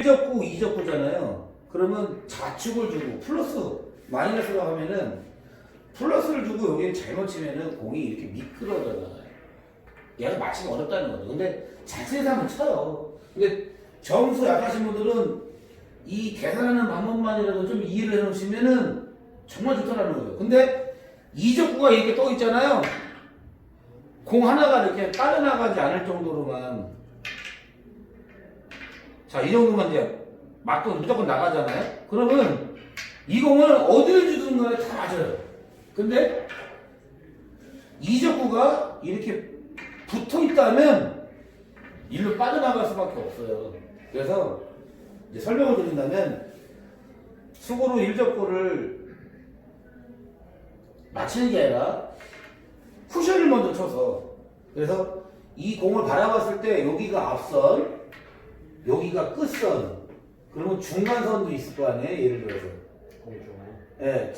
1적구, 2적구잖아요. 그러면 좌측을 주고 플러스 마이너스가 하면은 플러스를 주고 여기 잘못 치면은 공이 이렇게 미끄러져요. 얘가 맞히기 어렵다는 거죠. 근데 자세히 하면 쳐요. 근데 점수 약하신 분들은 이 계산하는 방법만이라도 좀 이해를 해놓으시면은 정말 좋다라는 거죠. 근데 이적구가 이렇게 떠 있잖아요. 공 하나가 이렇게 빠져나가지 않을 정도로만 자, 이 정도만 이제 맞고 무조건 나가잖아요. 그러면 이 공을 어디를 주든 간에 다 맞아요. 근데 이적구가 이렇게 붙어 있다면 일로 빠져나갈 수밖에 없어요. 그래서 이제 설명을 드린다면 수고로 일적구를 맞히는 게 아니라 쿠션을 먼저 쳐서 그래서 이 공을 바라봤을 때 여기가 앞선 여기가 끝선 그러면 중간선도 있을 거 아니에요 예를 들어서. 예.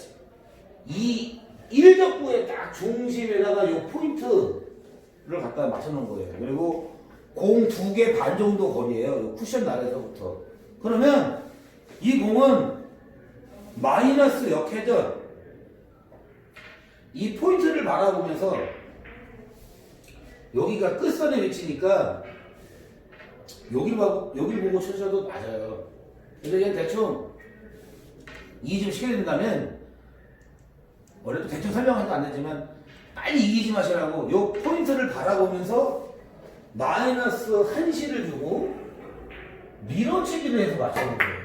이 일적구의 딱 중심에다가 요 포인트를 갖다 맞춰놓은 거예요. 그리고 공 두 개 반 정도 거리예요. 요 쿠션 날에서부터. 그러면 이 공은 마이너스 역회전 이 포인트를 바라보면서 여기가 끝선에 위치니까 여기 봐 여기 보고 쳐셔도 맞아요. 근데 그냥 대충 이해 좀 시켜야 된다면 원래도 대충 설명하니까 안 되지만 빨리 이기지 마시라고 요 포인트를 바라보면서 마이너스 한시를 주고 밀어치기를 해서 맞추는 거예요.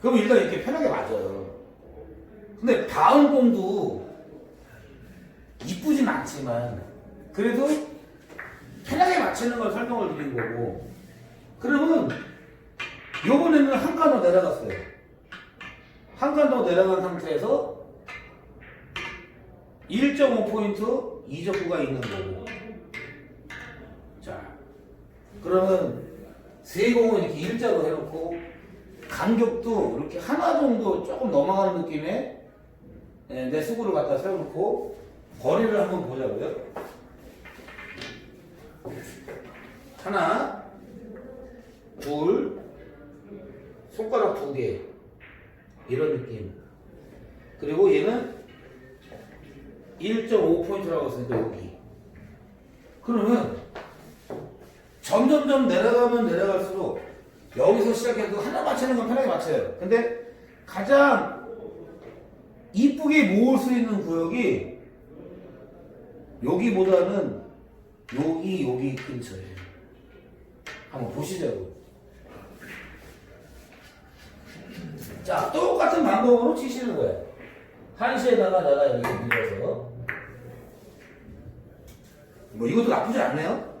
그럼 일단 이렇게 편하게 맞아요. 근데 다음 공도 이쁘진 않지만 그래도 편하게 맞추는 걸 설명을 드린 거고 그러면 요번에는 한칸더 내려갔어요. 한칸더 내려간 상태에서 1.5포인트 이적구가 있는 거고. 자, 그러면 세 공은 이렇게 일자로 해놓고 간격도 이렇게 하나 정도 조금 넘어가는 느낌의 예, 내 수구를 갖다 세워놓고 거리를 한번 보자고요. 하나, 둘, 손가락 두 개. 이런 느낌. 그리고 얘는 1.5포인트라고 했으니까 여기. 그러면 점점점 내려가면 내려갈수록 여기서 시작해도 하나 맞추는 건 편하게 맞춰요. 근데 가장 이쁘게 모을 수 있는 구역이 여기보다는 여기 여기 근처에 한번 보시자고. 자, 똑같은 방법으로 치시는 거예요. 한시에다가 내가 여기 밀어서. 뭐 이것도 나쁘지 않네요.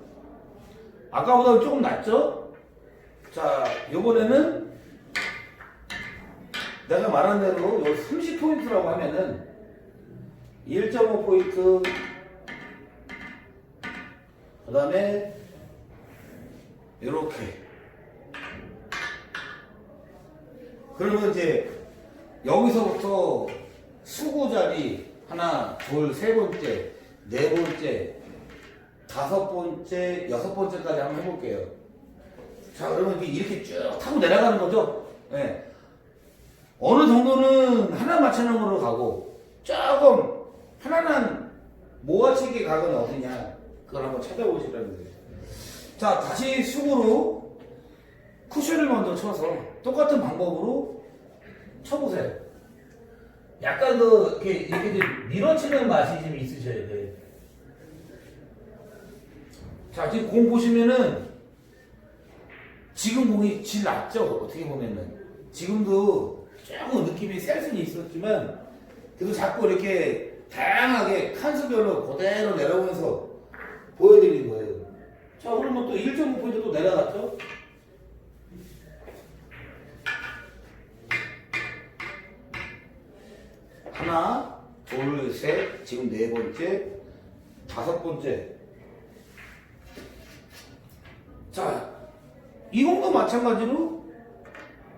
아까보다 조금 낫죠? 자, 요번에는 내가 말한 대로 요 30포인트라고 하면은 1.5포인트 그 다음에 이렇게 그러면 이제 여기서부터 수구 자리 하나, 둘, 세 번째, 네 번째, 다섯 번째, 여섯 번째까지 한번 해볼게요. 자, 그러면 이렇게- 쭉 타고 내려가는 거죠? 예. 어느 정도는 하나 맞추는 거로 가고, 조금 편안한 모아치기 각은 어디냐? 그걸 한번 찾아보시라는 거예요. 자, 다시 수구로 쿠션을 먼저 쳐서 똑같은 방법으로 쳐보세요. 약간 더 이렇게, 이렇게 좀 밀어치는 맛이 좀 있으셔야 돼요. 자, 지금 공 보시면은 지금 공이 질 낮죠? 어떻게 보면은. 지금도 조금 느낌이 셀 수는 있었지만 그래도 자꾸 이렇게 다양하게 칸수별로 그대로 내려오면서 보여드리는 거예요. 자, 그러면 또 1.5포인트 또 내려갔죠? 하나, 둘, 셋, 지금 네 번째, 다섯 번째. 자, 이 공도 마찬가지로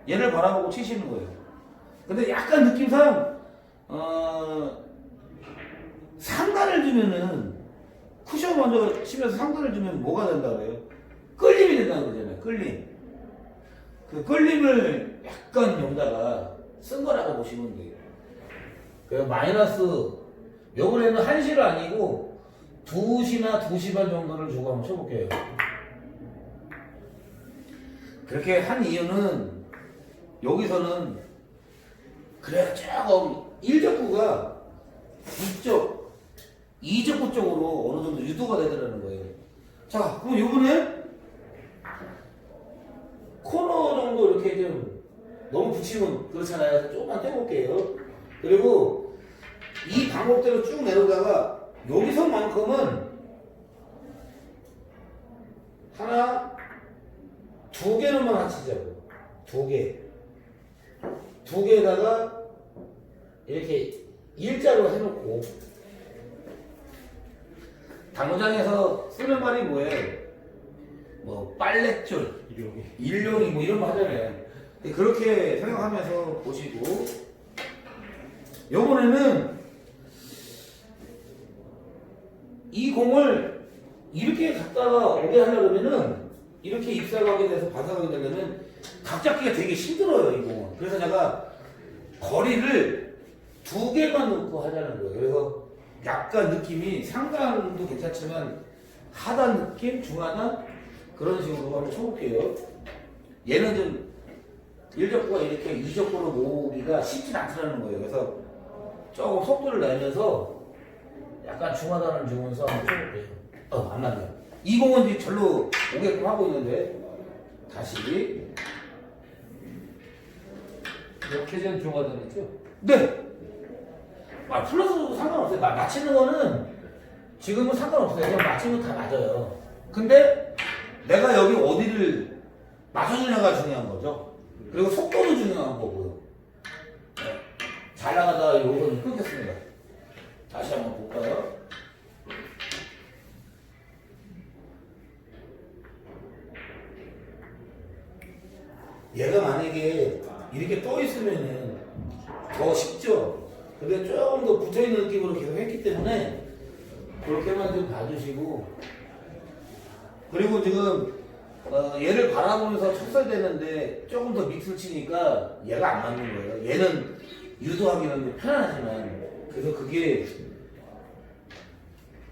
얘를 바라보고 치시는 거예요. 근데 약간 느낌상, 어, 상단을 주면은, 쿠션 먼저 치면서 상단을 주면 뭐가 된다 그래요? 끌림이 된다는 거잖아요. 끌림. 그 끌림을 약간 여기다가 쓴 거라고 보시면 돼요. 그 마이너스 요번에는 1시를 아니고 2시나 2시 반 정도를 주고 한번 쳐볼게요. 그렇게 한 이유는 여기서는 그래 조금 1적구가 이쪽 2적구 쪽으로 어느 정도 유도가 되더라는 거예요. 자, 그럼 요번에 코너 정도 이렇게 좀 너무 붙이면 그렇잖아요. 조금만 떼볼게요. 그리고 이 방법대로 쭉 내려오다가 여기서만큼은 하나, 두 개로만 합치자고. 두 개. 두 개에다가 이렇게 일자로 해놓고 당구장에서 쓰는 말이 뭐예요? 뭐 빨랫줄, 이력이 일용이 뭐 이런 거 하잖아요. 근데 그렇게 생각하면서 보시고 요번에는 이 공을 이렇게 갖다가 오게 하려면은 이렇게 입사하게 돼서 반사하게 되려면 각 잡기가 되게 힘들어요 이 공은. 그래서 제가 거리를 두 개만 놓고 하자는 거예요. 그래서 약간 느낌이 상단도 괜찮지만 하단 느낌, 중하단 그런 식으로 한번 쳐볼게요. 얘는 좀 일적구가 이렇게 이적구로 모으기가 쉽지 않더라는 거예요. 그래서 조금 속도를 내면서 약간 중하단을 주면서 한번 쳐볼게요. 어, 안 맞네요. 이 공은 이제 절로 오게끔 하고 있는데 다시 역회전 중화단이죠? 네. 아, 플러스도 상관없어요. 마- 맞히는 거는 지금은 상관없어요. 그냥 맞히는 거다 맞아요. 근데 내가 여기 어디를 맞춰주냐가 중요한 거죠. 그리고 속도도 중요한 거고요. 네. 잘 나가다가 요건 끊겼습니다. 다시 한번 볼까요? 얘가 만약에 이렇게 떠 있으면은 더 쉽죠. 근데 조금 더 붙어 있는 느낌으로 계속 했기 때문에 그렇게만 좀 봐주시고 그리고 지금 어, 얘를 바라보면서 쳤어야되는데 조금 더 믹스를 치니까 얘가 안 맞는 거예요. 얘는 유도하기는 편안하지만 그래서 그게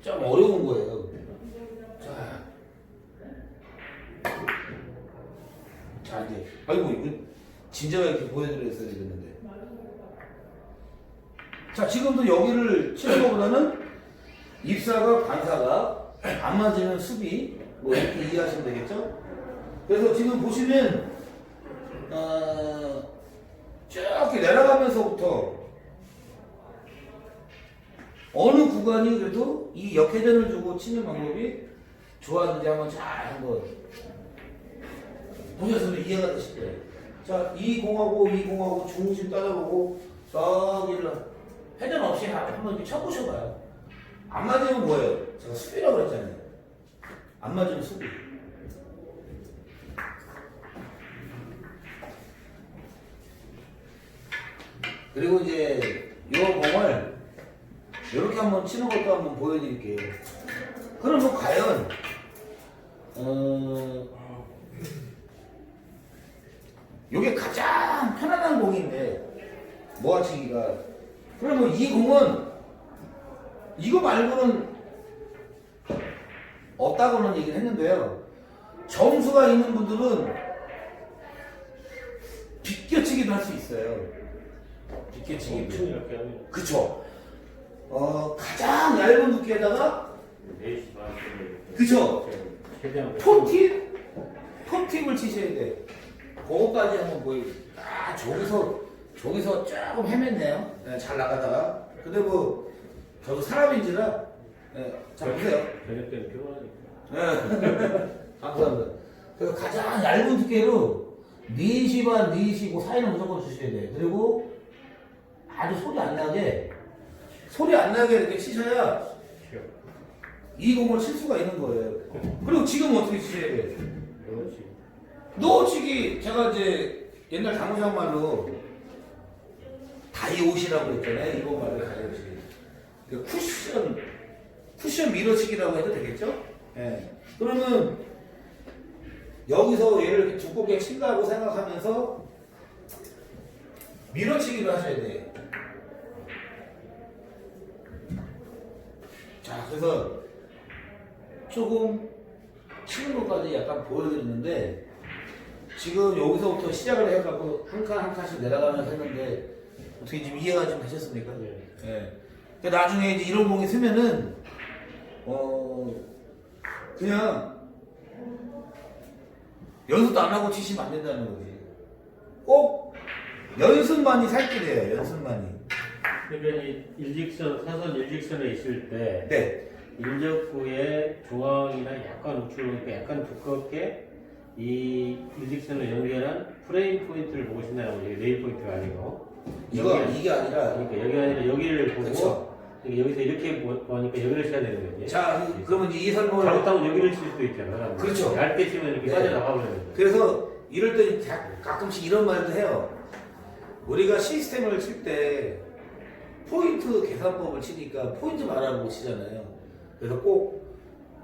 좀 어려운 거예요. 자, 자 이제 아이고 이거 이렇게 보여드렸어야 되는데. 자 지금도 여기를 치는 것보다는 입사가 반사가 안 맞으면 수비 뭐 이렇게 이해하시면 되겠죠? 그래서 지금 보시면 어, 쭉 내려가면서부터 어느 구간이 그래도 이 역회전을 주고 치는 방법이 좋았는지 한번 잘 한번 보셨으면 이해가 되실 거예요. 자, 이 공하고 이 공하고 중심 따져보고 썩 일로 회전 없이 한- 한번 이렇게 쳐보셔봐요. 안 맞으면 뭐예요? 제가 수비라고 그랬잖아요. 안 맞으면 수비. 그리고 이제 이 공을 이렇게 한번 치는 것도 한번 보여드릴게요. 그럼 뭐 과연 어 이게 가장 편안한 공인데 모아치기가 그러면 이 공은 이거 말고는 없다고는 얘기를 했는데요. 점수가 있는 분들은 비껴치기도 할 수 있어요. 이렇게 하면 그쵸. 어, 가장 얇은 두께에다가, 4시 반쯤에 그쵸. 포팁? 포팁을 치셔야 돼. 그거까지 한번 보여. 아, 저기서, 저기서 조금 헤맸네요. 네, 잘 나가다가. 근데 뭐, 저도 사람인지라, 네, 자, 보세요. 저녁 때는 피곤하니까 네. 감사합니다. 그래서 가장 얇은 두께로 4시 반, 4시 그 사이는 무조건 주셔야 돼요. 그리고 아주 소리 안 나게, 소리 안 나게 이렇게 치셔야 이 공을 칠 수가 있는 거예요. 그리고 지금 어떻게 치셔야 돼요? 그렇지 넣어치기, 제가 이제 옛날 당구장 말로 다이옷이라고 했잖아요. 이번 말로 다이옷이. 그 쿠션, 쿠션 밀어치기라고 해도 되겠죠? 예. 그러면 여기서 얘를 두껍게 친다고 생각하면서 밀어치기를 하셔야 돼. 자, 그래서 조금 치는 것까지 약간 보여드렸는데 지금 여기서부터 시작을 해갖고 한 칸 한 칸씩 내려가면서 했는데 어떻게 지금 이해가 좀 되셨습니까? 네. 예. 그러니까 나중에 이제 이런 공이 쓰면은 어 그냥 연습도 안 하고 치시면 안 된다는 거지. 꼭 연습만이 살 길이에요. 연습만이. 그러니까 이 일직선 사선 일직선에 있을 때 네. 일적구의 조항이나 약간 우측으로니까 약간 두껍게 이 일직선을 연결한 프레임 포인트를 보고 싶나요? 레일 포인트가 아니고 이거 여기, 이게 아니라 그러니까 여기가 아니라 여기를 보고 그쵸. 그러니까 여기서 이렇게 보- 보니까 여기를 쳐야 되는 거지. 자 그러면 이 설명을 잘못하면 여기를 칠 수도 있잖아. 그렇죠. 얇게 치면 이렇게 네. 빠져나가 버리는 거야. 그래서 이럴 때 자- 가끔씩 이런 말도 해요. 우리가 시스템을 칠 때 포인트 계산법을 치니까 포인트 말하고 치잖아요. 그래서 꼭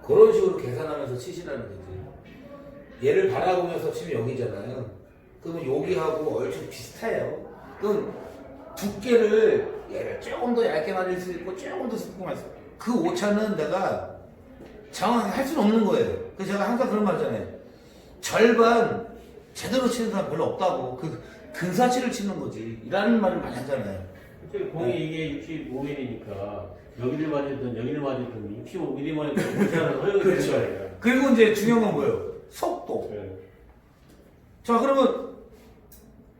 그런 식으로 계산하면서 치시라는 거지. 얘를 바라보면서 치면 여기잖아요. 그러면 여기하고 얼추 비슷해요. 그럼 두께를 얘를 조금 더 얇게 맞을 수 있고 조금 더 있고 그 오차는 내가 정확하게 할 수는 없는 거예요. 그래서 제가 항상 그런 말 하잖아요. 절반 제대로 치는 사람 별로 없다고 그 근사치를 치는 거지 이라는 말을 많이 하잖아요. 공이 네. 이게 65mm니까 여기를 맞으든 여기를 맞으든 65mm만 해도 허용이 되는 그렇죠. 거예요. 그리고 이제 중요한 건 뭐예요? 속도. 네. 자 그러면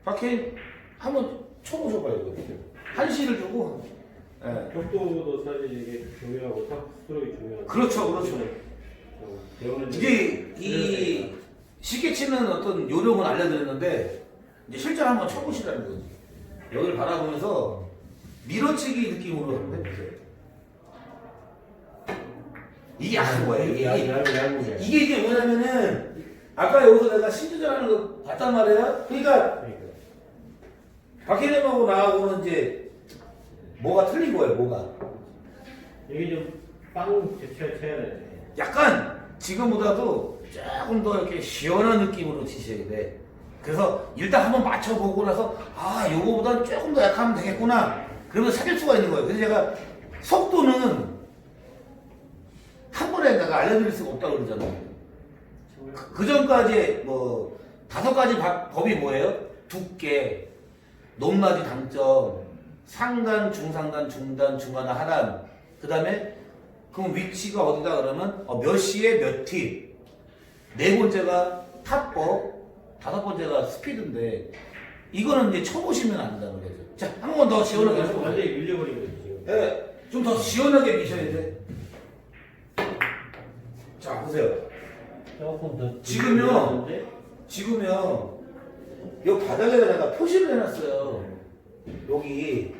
박혜인 한번 쳐보셔봐요. 이거. 한시를 주고. 예. 격도도 사실 이게 중요하고 탑 스트로크 중요하고 그렇죠, 그렇죠. 배우는 이제 이 쉽게 치는 어떤 요령을 알려드렸는데 이제 실전 한번 쳐보시라는 거지. 여기를 바라보면서 밀어치기 느낌으로 한번 해보세요. 이게 약한 거예요. 이게, 이게, 이게 이게 뭐냐면은 아까 여기서 내가 신주전하는 거 봤단 말이에요. 그러니까 그러니까 박혜림하고 나하고는 이제 뭐가 틀린 거예요. 뭐가 이게 좀빵 제쳐야 쳐야 돼. 약간 지금보다도 조금 더 이렇게 시원한 느낌으로 치셔야 돼. 그래서 일단 한번 맞춰보고 나서 아 요거보다는 조금 더 약하면 되겠구나. 그러면 사귈 수가 있는 거예요. 그래서 제가 속도는 한 번에 내가 알려드릴 수가 없다고 그러잖아요. 그, 그 전까지 뭐 다섯 가지 바- 법이 뭐예요? 두께, 높낮이 당점, 상단, 중상단, 중단, 중하단, 하단. 그 다음에 그럼 위치가 어디다 그러면 어, 몇 시에 몇 팁. 네 번째가 탑법, 다섯 번째가 스피드인데 이거는 이제 쳐보시면 안다는 거죠. 자, 한 번 더 시원하게 해보세요. 완전히 거지 지금. 네, 좀 더 시원하게 미셔야 돼. 자, 보세요. 조금 더 지금요. 지금요, 요 바닥에다 내가 표시를 해놨어요. 여기,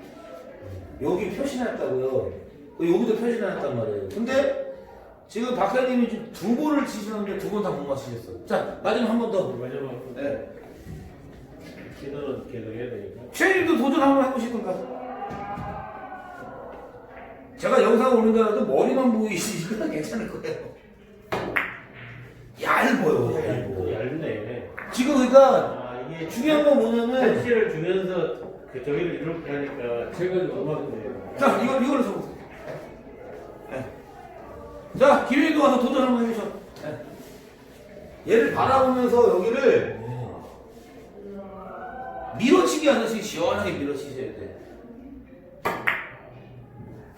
여기 표시해놨다고요. 그 여기도 표시해놨단 말이에요. 근데 지금 박사님이 지금 두 번을 치시는데 두 번 다 못 맞히셨어요. 자, 마지막 한 번 더. 마지막 네. 시도는 계속 해야 되니까. 최일도 도전 한번 해보시던가. 제가 영상 올린다라도 머리만 보이시면 괜찮을 거예요. 얇아요, 얇고. 얇네. 지금 그러니까 중요한 건 뭐냐면 한시를 주면서 그 저기를 이렇게 하니까 체가 좀 엄하던데요. 자 이거 이걸로 써보세요. 네. 자 기회도 와서 도전 한번 해보셔. 네. 얘를 바라보면서 여기를 밀어치기 하듯이 시원하게 밀어치셔야 돼.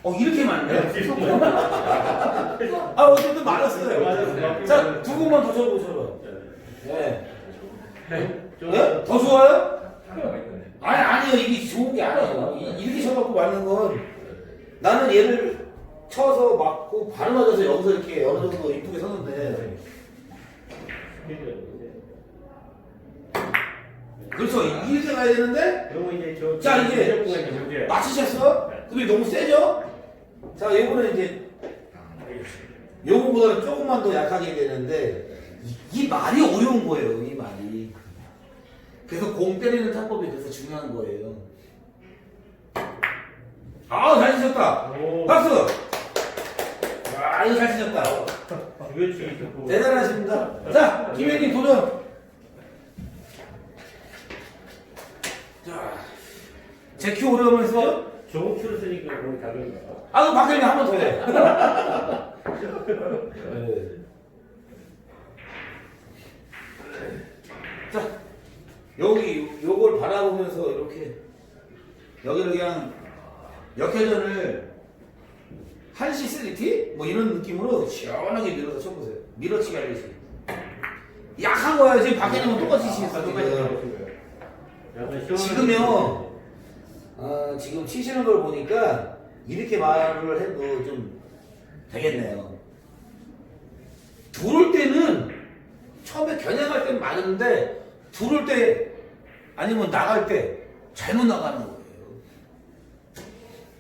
어 이렇게 맞네. 아 어쨌든 맞았어요. 자두 번만 더 쳐보셔봐. 네. 좀 네? 더 좋아요? 아니 아니요 이게 좋은 게 아니에요 이- 이렇게 쳐갖고 맞는 건 나는 얘를 쳐서 맞고 바로 맞아서 여기서 이렇게 어느 정도 이쁘게 섰는데 그렇죠 이렇게 가야 되는데 그러면 이제 저 자, 이제 공간 이제 문제야. 맞히셨어? 근데 너무 세죠? 자 요거는 이제 요거보다는 조금만 더 약하게 되는데 이, 이 말이 어려운 거예요 이 말이 그래서 공 때리는 타법이 그래서 중요한 거예요 아우 잘 치셨다 오. 박수 와 이거 잘 치셨다. 대단하십니다. 자, 김현님 도전. 자, 제큐 오려면서 좋은 큐를 쓰니까 그런 다른가. 아, 그 박현이 한번 더 해. 네. 여기 요걸 바라보면서 이렇게 여기를 그냥 역회전을 한시 쓰리티 뭐 이런 느낌으로 시원하게 밀어서 쳐보세요. 밀어치기 하듯이. 약한 거야 지금 박현이랑 똑같이 치셨어 지금. 약간 시원한 지금요. 어, 지금 치시는 걸 보니까 이렇게 말을 해도 좀 되겠네요. 들어올 때는 처음에 겨냥할 때는 맞았는데 들어올 때 아니면 나갈 때 잘못 나가는 거예요.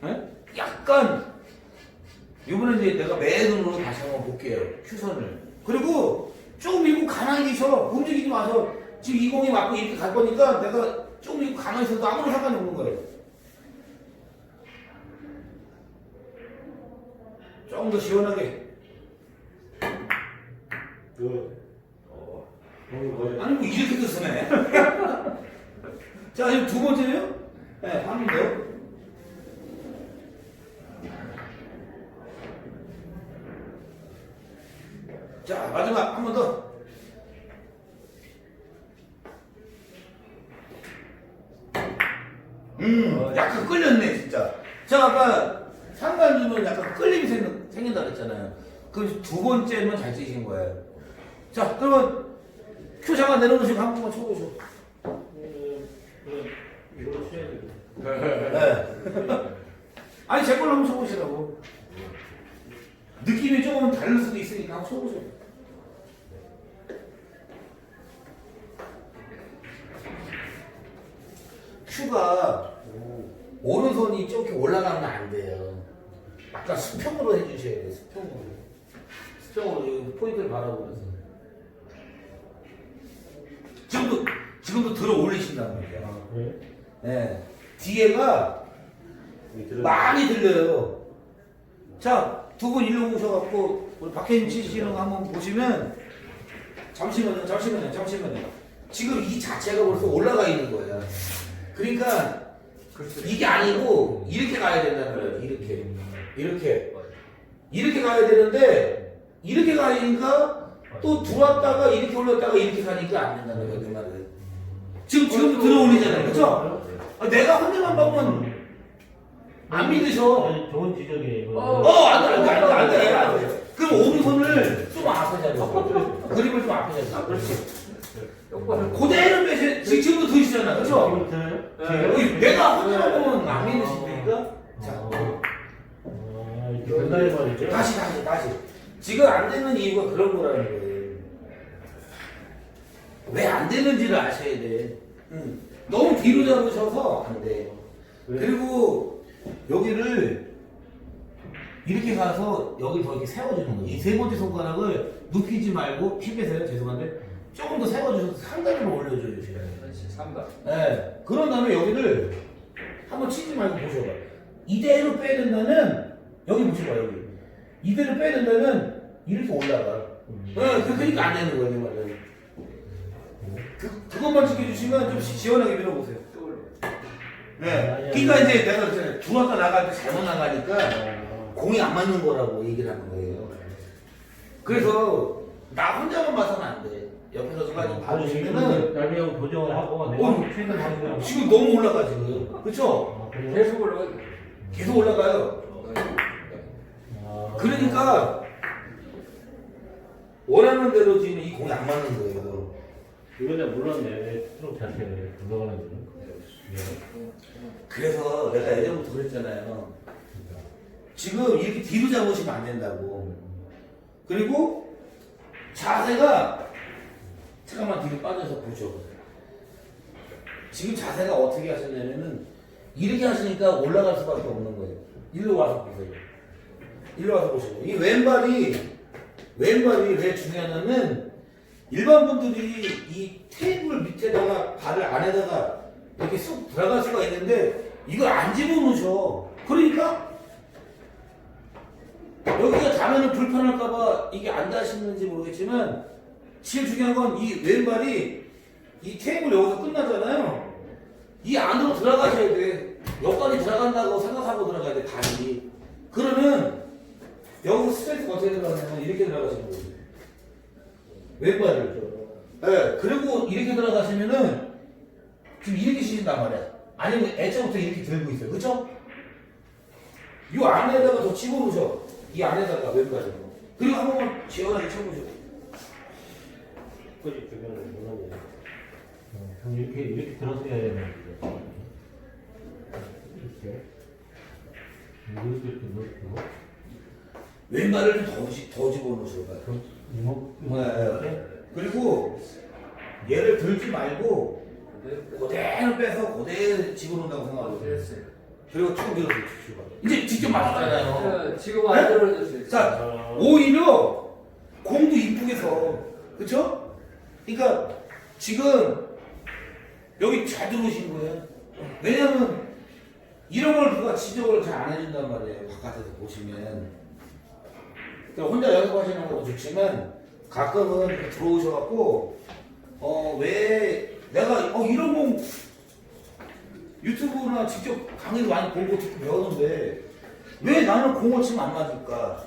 예? 약간 이번에 이제 내가 매눈으로 다시 한번 볼게요. 큐선을. 그리고 좀 밀고 가만히 계셔. 움직이지 마서 지금 이 공이 맞고 이렇게 갈 거니까 내가 좀 밀고 가만히 있어도 아무런 상관이 없는 거예요. 조금 더 시원하게. 그? 아니 뭐 이렇게 또 쓰네. 자 지금 두 번째요? 네, 더요. 자 마지막 한 번 더. 음, 약간 끌렸네 진짜. 제가 아까 상관 주면 약간 끌림이 생, 생긴다 그랬잖아요. 그 두 번째는 잘 치신 거예요. 자, 그러면 큐 잠깐 내려놓으시고 한 번만 쳐보시오. 음, 그럼 이걸로 쳐야 되고. 네. 아니 제 걸로 한번 쳐보시라고. 느낌이 조금 다를 수도 있으니까 한번 쳐보세요. 큐가 오른손이 이렇게 올라가면 안 돼요. 약간 수평으로 해주셔야 돼요. 수평으로. 수평으로 이 포인트를 바라보면서. 지금도 지금도 들어 올리신단 말이에요. 아, 그래? 네. 뒤에가. 많이 들려요. 자, 두 분 일로 오셔갖고, 우리 박혜진 치시는 거 한번 보시면, 잠시만요, 잠시만요, 잠시만요. 지금 이 자체가 벌써 올라가 있는 거예요. 그러니까, 이게 아니고, 이렇게 가야 된다는 거예요, 이렇게. 이렇게. 이렇게 가야 되는데, 이렇게 가니까, 또 들어왔다가, 이렇게 올렸다가, 이렇게 가니까 안 된다는 거예요, 그 말은. 지금, 지금도 들어 올리잖아요, 그죠? 아, 내가 혼자만 보면, 안 믿으셔. 좋은 지적이에요. 이거. 어, 안 돼, 안 돼, 안 돼, 안 돼, 안 돼. 그럼 오른손을 좀 앞에 잡아. 그림을 좀 앞에 잡아. 그렇지. 그대로 빼세 지금도 드시잖아. 그죠? 지금 들어요? 네. 내가 혼자 보면 안 믿으시니까. 자, 아, 이렇게 된다는 말이죠? 다시, 다시, 다시. 지금 안 되는 이유가 그런 거라는 거예요. 왜 안 되는지를 아셔야 돼. 응. 너무 뒤로 잡으셔서 안 돼. 왜? 그리고 여기를 이렇게 가서 여기 더 이렇게 세워주는 거예요. 이 세 번째 손가락을 눕히지 말고 힘빼세요. 죄송한데 조금 더 세워주셔서 상단으로 올려줘요. 지금. 그렇지 3번 네. 그런 다음에 여기를 한번 치지 말고 보셔봐. 이대로 빼야 된다면 여기 보셔봐 여기. 이대로 빼야 된다면 이렇게 올라가. 음. 네, 그- 그러니까 안 되는 거예요, 내 말은. 그, 그것만 지켜주시면 좀 시- 시원하게 밀어보세요. 네. 그러니까 이제 내가 그랬잖아요. 들어왔다 나갈 때 잘못 나가니까 아, 공이 안 맞는 거라고 얘기를 하는 거예요. 그래서 나 혼자만 봐서는 안 돼. 옆에서 누가 좀 봐주시면은 나중에 한번 도전을 하고 내가 어, 최근 방송 지금 너무 올라가 지금. 그렇죠? 아, 그래요? 계속 올라가 계속 올라가요. 아, 그러니까 원하는 대로 지금 이 공이 안 맞는 거예요. 이거 내가 몰랐네. 트럭 자체를 굴러가는 줄은. 예. 그래서 내가 예전부터 그랬잖아요. 지금 이렇게 뒤로 잡으시면 안 된다고. 그리고 자세가 잠깐만 뒤로 빠져서 보죠. 지금 자세가 어떻게 하셨냐면은 이렇게 하시니까 올라갈 수밖에 없는 거예요. 일로 와서 보세요. 일로 와서 보시고 이 왼발이 왼발이 왜 중요하냐면 일반 분들이 이 테이블 밑에다가 발을 안에다가 이렇게 쑥 들어갈 수가 있는데 이걸 안 집어넣으셔. 그러니까 여기가 닿으면 불편할까봐 이게 안 닿으시는지 모르겠지만 제일 중요한 건 이 왼발이 이 케이블 여기서 끝나잖아요. 이 안으로 들어가셔야 돼. 여기까지 들어간다고 생각하고 들어가야 돼, 다리. 그러면 여기서 스트레스가 어떻게 들어가냐면 이렇게 들어가시는 거예요. 왼발을. 네, 그리고 이렇게 들어가시면은 지금 이렇게 쉬신단 말이야. 아니면 애초부터 이렇게 들고 있어요. 그쵸? 이 안에다가 더 집어넣으셔. 이 안에다가 왼발을. 그리고 한 번만 시원하게 쳐보셔. 끝까지 주변을. 형 이렇게 이렇게 들어서 해야 되는 거죠. 이렇게. 이렇게 이렇게 넣고. 왼발을 더, 지- 더 집어넣으셔. 그럼 이목 네, 네. 그리고 얘를 들지 말고 그대로 빼서 그대로 집어넣는다고 생각하세요. 그리고 쭉 밀어 주시고. 이제 직접 맞았잖아요. 네, 지금 안 들어졌어요. 자, 오히려 공도 이쁘게 서. 그쵸? 그러니까 지금 여기 잘 들어오신 거예요. 왜냐면 이런 걸 누가 지적을 잘 안 해준단 말이에요. 바깥에서 보시면. 그러니까 혼자 연습하시는 것도 좋지만 가끔은 들어오셔갖고 어, 왜 내가 어, 이런 공 유튜브나 직접 강의도 많이 보고 듣고 배웠는데 왜 나는 공을 치면 안 맞을까?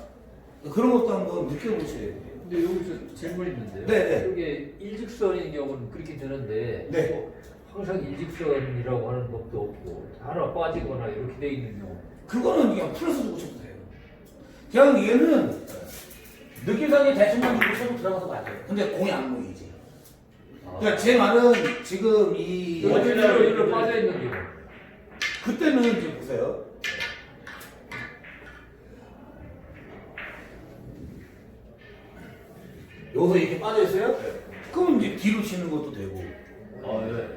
그런 것도 한번 느껴보셔야 돼요. 근데 여기서 질문 있는데요. 네, 이게 일직선인 경우는 그렇게 되는데 네. 뭐 항상 일직선이라고 하는 법도 없고 하나 빠지거나 이렇게 돼 있는 경우. 그거는 그냥 풀어서 주고 쳐도 돼요. 그냥 얘는 느낌상에 대충만 주고 쳐도 들어가서 맞아요. 근데 공이 안 모이지. 그러니까 제 말은 지금 이 어디로 이로 빠져 있는 경우. 그때는 이제 보세요. 여기서 이렇게 빠져 있어요? 그럼 이제 뒤로 치는 것도 되고. 아 예.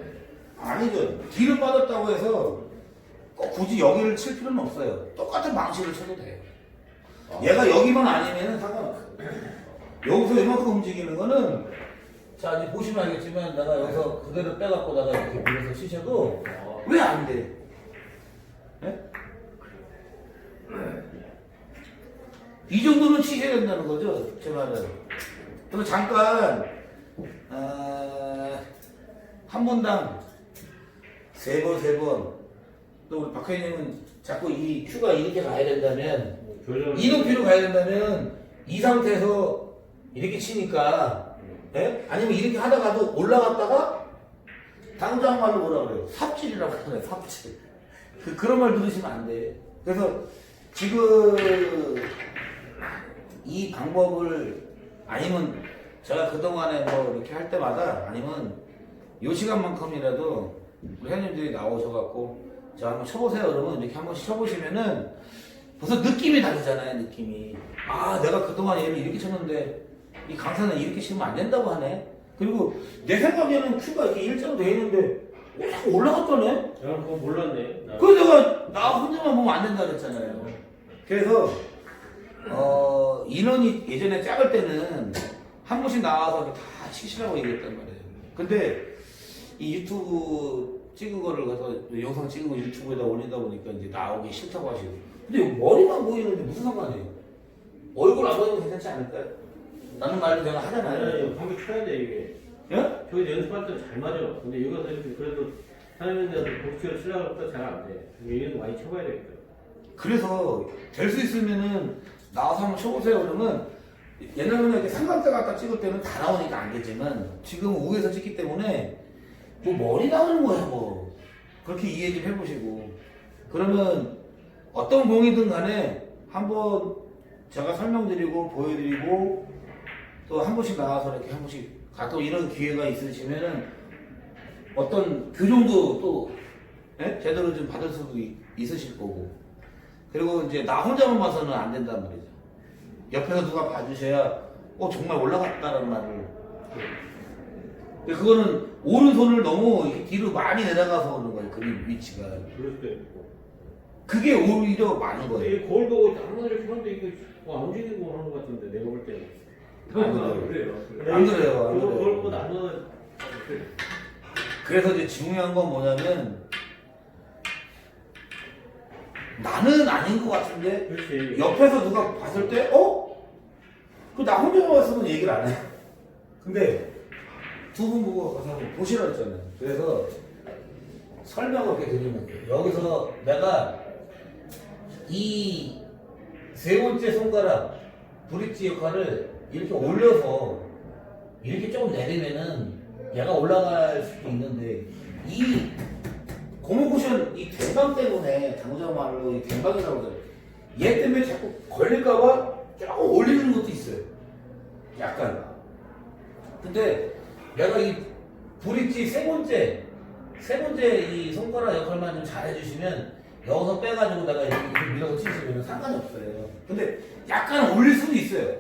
아니죠. 뒤로 빠졌다고 해서 꼭 굳이 여기를 칠 필요는 없어요. 똑같은 방식을 쳐도 돼요. 얘가 여기만 아니면 상관없어요. 여기서 이만큼 움직이는 거는 자 이제 보시면 알겠지만 내가 여기서 그대로 빼갖고 다가 이렇게 밀어서 치셔도 왜 안 돼? 예? 이 정도는 치셔야 된다는 거죠, 제 말은. 그리고 잠깐 어, 한 번당 세 번, 세 번. 또 우리 박회님은 자꾸 이 큐가 이렇게 가야 된다면 교정. 이 높이로 가야 된다면 이 상태에서 이렇게 치니까 예? 아니면 이렇게 하다가도 올라갔다가 당장 말로 뭐라 그래요? 삽질이라고 하잖아요 삽질 그, 그런 말 들으시면 안 돼. 그래서 지금 이 방법을 아니면 제가 그동안에 뭐 이렇게 할 때마다 아니면 요 시간만큼이라도 우리 회원님들이 나오셔갖고 자 한번 쳐보세요 그러면 이렇게 한 번씩 쳐보시면은 벌써 느낌이 다르잖아요 느낌이 아 내가 그동안 얘를 이렇게 쳤는데 이 강사는 이렇게 치면 안 된다고 하네 그리고 내 생각에는 큐가 이렇게 일자로 돼 있는데 왜 자꾸 올라갔더네 내가 그거 몰랐네. 나. 그래서 내가 나 혼자만 보면 안 된다 그랬잖아요. 그래서 어 인원이 예전에 작을 때는 한 번씩 나와서 다 치시라고 얘기했단 말이에요. 근데 이 유튜브 찍은 거를 가서 영상 찍은 거 유튜브에다 올리다 보니까 이제 나오기 싫다고 하시고. 근데 머리만 보이는데 무슨 상관이에요? 얼굴 안 보이면 괜찮지 않을까요? 라는 말을 제가 하잖아요. 아니, 방금 쳐야 돼 이게. 예? 저기 연습할 때 잘 맞아. 근데 여기서 이렇게 그래도 데서 복수를 치려고 했다 잘안 돼. 얘는 많이 쳐봐야 되겠다. 그래서 될 수 있으면은 나와서 한번 쳐보세요 그러면 옛날에는 이렇게 삼각대 갖다 찍을 때는 다 나오니까 안 되지만 지금 은 우에서 찍기 때문에 뭐 머리 나오는 거야 뭐 그렇게 이해 좀 해보시고 그러면 어떤 공이든 간에 한번 제가 설명드리고 보여드리고 또 한 번씩 나와서 이렇게 한 번씩 가끔 이런 기회가 있으시면은 어떤 교정도 또 예? 제대로 좀 받을 수도 있- 있으실 거고 그리고 이제 나 혼자만 봐서는 안 된단 말이죠. 옆에서 누가 봐주셔야 어 정말 올라갔다는 말을. 근데 그거는 오른손을 너무 뒤로 많이 내려가서 오는 거예요. 그림 위치가. 그럴 수도 있고. 그게 오히려 많은 거예요. 이 거울 보고 아무나 이렇게 하는데 이거 뭐안 움직이고 하는 것 같은데 내가 볼 때는. 안 그래요. 그래요. 안 그래요, 안 그래요. 거울 보고 나는 그래서 이제 중요한 건 뭐냐면 나는 아닌 것 같은데 그렇지. 옆에서 누가 봤을 때 어? 그 나 혼자 와서는 얘기를 안 해. 근데 두 분 보고 가서 한번 보시라 했잖아요. 그래서 설명을 이렇게 드리면 돼요. 여기서 내가 이 세 번째 손가락 브릿지 역할을 이렇게 올려서 이렇게 조금 내리면은 얘가 올라갈 수도 있는데 이 고무 쿠션 이 대방 때문에 당장 말로 이 대방이라고 하잖아요. 얘 때문에 자꾸 걸릴까봐 조금 올리는 것도 있어요. 약간. 근데 내가 이 브릿지 세 번째, 세 번째 이 손가락 역할만 좀 잘해주시면 여기서 빼가지고 내가 이렇게 밀어서 치시면 상관이 없어요. 근데 약간 올릴 수도 있어요.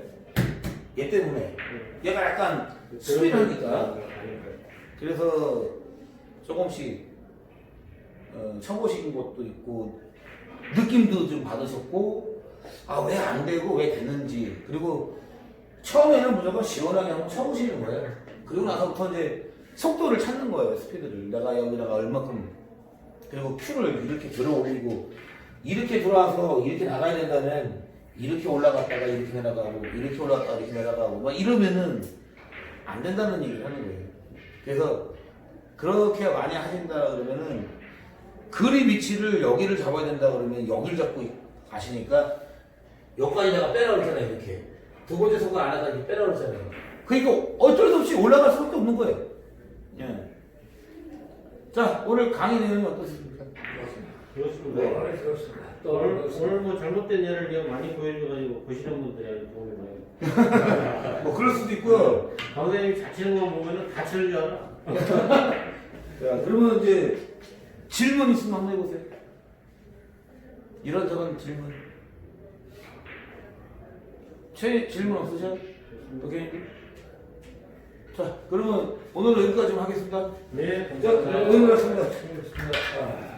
얘 때문에. 얘가 약간 수비를 하니까. 그래서 조금씩 어, 쳐보신 것도 있고 느낌도 좀 받으셨고 아 왜 안 되고 왜 됐는지 그리고 처음에는 무조건 시원하게 한번 쳐보시는 거예요. 그리고 나서부터 이제 속도를 찾는 거예요 스피드를 내가 여기다가 얼마큼 그리고 큐를 이렇게 들어 올리고 이렇게 들어와서 이렇게 나가야 된다면 이렇게 올라갔다가 이렇게 내려가고 이렇게 올라갔다가 이렇게 내려가고 막 이러면은 안 된다는 얘기를 하는 거예요. 그래서 그렇게 많이 하신다 그러면은 그립 위치를 여기를 잡아야 된다 그러면 여기를 잡고 가시니까 여기까지 내가 빼라 그랬잖아요 이렇게 두 번째 손을 안 하다 이렇게 빼라 그랬잖아요 그러니까 어쩔 수 없이 올라갈 수밖에 없는 거예요 예. 자 오늘 강의 내용이 어떻습니까? 그렇습니다. 네, 그렇습니다. 또 오늘, 그렇습니다. 오늘 뭐 잘못된 예를 많이 보여줘가지고 보시는 분들이 도움이 많이. 뭐 그럴 수도 있고요 강사님이 자치는 거 보면은 다치는 줄 알아. 자 그러면 이제 질문 있으면 한번 해보세요 이런저런 질문 최 질문 없으셔? 오케이 자 그러면 오늘은 여기까지 좀 하겠습니다 네, 자, 감사합니다. 오늘. 그렇습니다.